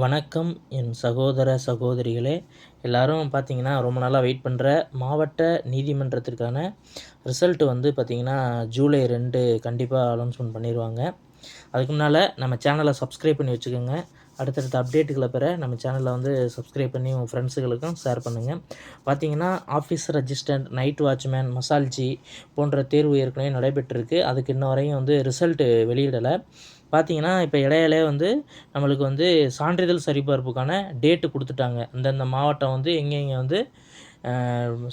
வணக்கம் என் சகோதர சகோதரிகளே. எல்லோரும் பார்த்தீங்கன்னா ரொம்ப நாளாக வெயிட் பண்ணுற மாவட்ட நீதிமன்றத்திற்கான ரிசல்ட் வந்து பார்த்திங்கன்னா ஜூலை ரெண்டு கண்டிப்பாக அனௌன்ஸ்மெண்ட் பண்ணிடுவாங்க அதுக்கு முன்னால் நம்ம சேனலை சப்ஸ்கிரைப் பண்ணி வச்சுக்கோங்க. அடுத்தடுத்த அப்டேட்டுகளை பெற நம்ம சேனலில் வந்து சப்ஸ்கிரைப் பண்ணி உங்கள் ஃப்ரெண்ட்ஸுகளுக்கும் ஷேர் பண்ணுங்கள் பார்த்தீங்கன்னா ஆஃபீஸ் ரெஜிஸ்டன்ட் நைட் வாட்ச்மேன் மசால்ஜி போன்ற தேர்வு ஏற்கனவே நடைபெற்றிருக்கு. அதுக்கு இன்ன வரையும் வந்து ரிசல்ட்டு வெளியிடலை. பார்த்தீங்கன்னா இப்போ இடையிலே வந்து நம்மளுக்கு வந்து சான்றிதழ் சரிபார்ப்புக்கான டேட்டு கொடுத்துட்டாங்க. இந்தந்த மாவட்டம் வந்து எங்கெங்கே வந்து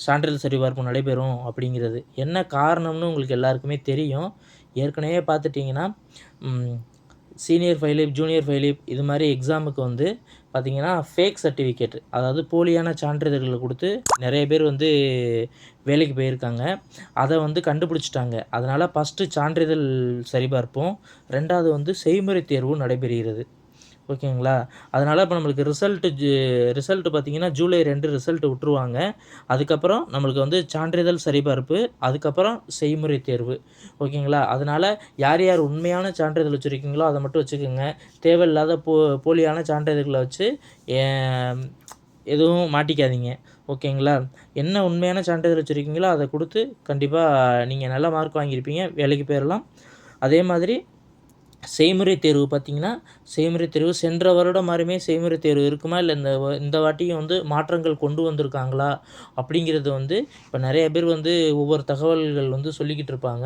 சான்றிதழ் சரிபார்ப்பு நடைபெறும் அப்படிங்கிறது. என்ன காரணம்னு உங்களுக்கு எல்லாருக்குமே தெரியும். ஏற்கனவே பார்த்துட்டிங்கன்னா சீனியர் ஃபைலிப் ஜூனியர் ஃபைலிப் இது மாதிரி எக்ஸாமுக்கு வந்து பார்த்திங்கன்னா ஃபேக் சர்டிஃபிகேட் அதாவது போலியான சான்றிதழ்களை கொடுத்து நிறைய பேர் வந்து வேலைக்கு போயிருக்காங்க. அதை வந்து கண்டுபிடிச்சிட்டாங்க. அதனால் ஃபஸ்ட்டு சான்றிதழ் சரிபார்ப்போம். ரெண்டாவது வந்து செய்முறை தேர்வும் நடைபெறுகிறது. ஓகேங்களா? அதனால் இப்போ நம்மளுக்கு ரிசல்ட்டு ரிசல்ட்டு பார்த்திங்கன்னா ஜூலை ரெண்டு ரிசல்ட்டு விட்ருவாங்க அதுக்கப்புறம் நம்மளுக்கு வந்து சான்றிதழ் சரிபார்ப்பு அதுக்கப்புறம் செய்முறை தேர்வு. ஓகேங்களா? அதனால் யார் யார் உண்மையான சான்றிதழ் வச்சுருக்கீங்களோ அதை மட்டும் வச்சுக்கோங்க. தேவையில்லாத போ போலியான சான்றிதழ்களை வச்சு எதுவும் மாட்டிக்காதீங்க. ஓகேங்களா? என்ன உண்மையான சான்றிதழ் வச்சுருக்கீங்களோ அதை கொடுத்து கண்டிப்பாக நீங்கள் நல்ல மார்க் வாங்கியிருப்பீங்க. வேலைக்கு போயிடலாம் அதே மாதிரி செய்முறை தேர்வு பார்த்திங்கன்னா செய்முறை தேர்வு சென்ற வருடம் மாதிரியுமே செய்முறை தேர்வு இருக்குமா? இல்லை இந்த இந்த வாட்டியும் வந்து மாற்றங்கள் கொண்டு வந்திருக்காங்களா? அப்படிங்கிறது வந்து இப்போ நிறைய பேர் வந்து ஒவ்வொரு தகவல்கள் வந்து சொல்லிக்கிட்டு இருப்பாங்க.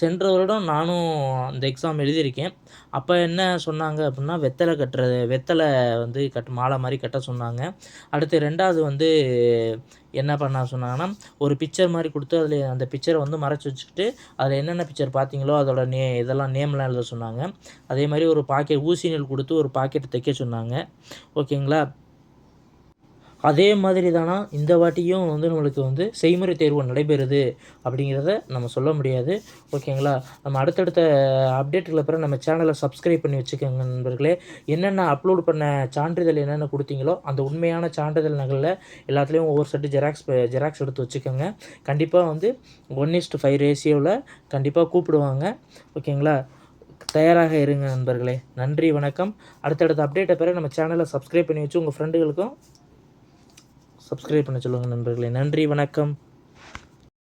சென்ற வருடம் நானும் அந்த எக்ஸாம் எழுதியிருக்கேன். அப்போ என்ன சொன்னாங்க அப்படின்னா வெத்தலை கட்டுறது வெத்தலை வந்து கட் மாலை மாதிரி கட்ட சொன்னாங்க. அடுத்து ரெண்டாவது வந்து என்ன பண்ண சொன்னாங்கன்னா ஒரு பிக்சர் மாதிரி கொடுத்து அதில் அந்த பிக்சரை வந்து மறைச்சி வச்சுக்கிட்டு அதில் என்னென்ன பிக்சர் பார்த்தீங்களோ அதோட நே இதெல்லாம் நேம்லாம் எழுத சொன்னாங்க. அதே மாதிரி ஒரு பாக்கெட் ஊசி நெல் கொடுத்து ஒரு பாக்கெட் தைக்க சொன்னாங்க. ஓகேங்களா அதே மாதிரி தானா இந்த வாட்டியும் வந்து நம்மளுக்கு வந்து செய்முறை தேர்வு நடைபெறுது அப்படிங்கிறத நம்ம சொல்ல முடியாது. ஓகேங்களா? நம்ம அடுத்தடுத்த அப்டேட்டுகளை பிறகு நம்ம சேனலை சப்ஸ்கிரைப் பண்ணி வச்சுக்கோங்க நண்பர்களே. என்னென்ன அப்லோட் பண்ண சான்றிதழ் என்னென்ன கொடுத்தீங்களோ அந்த உண்மையான சான்றிதழ் நகலில் எல்லாத்துலேயும் ஒவ்வொரு செட்டு ஜெராக்ஸ் ஜெராக்ஸ் எடுத்து வச்சுக்கோங்க. கண்டிப்பாக வந்து ஒன் இஸ்ட் ஃபைவ் ரேஷியோவில் கண்டிப்பாக கூப்பிடுவாங்க. ஓகேங்களா? தயாராக இருங்க நண்பர்களே. நன்றி வணக்கம். அடுத்தடுத்த அப்டேட்டை பிறகு நம்ம சேனலை சப்ஸ்கிரைப் பண்ணி வச்சு உங்கள் ஃப்ரெண்டுகளுக்கும் சப்ஸ்கிரைப் பண்ண சொல்லுங்கள் நண்பர்களே. நன்றி வணக்கம்.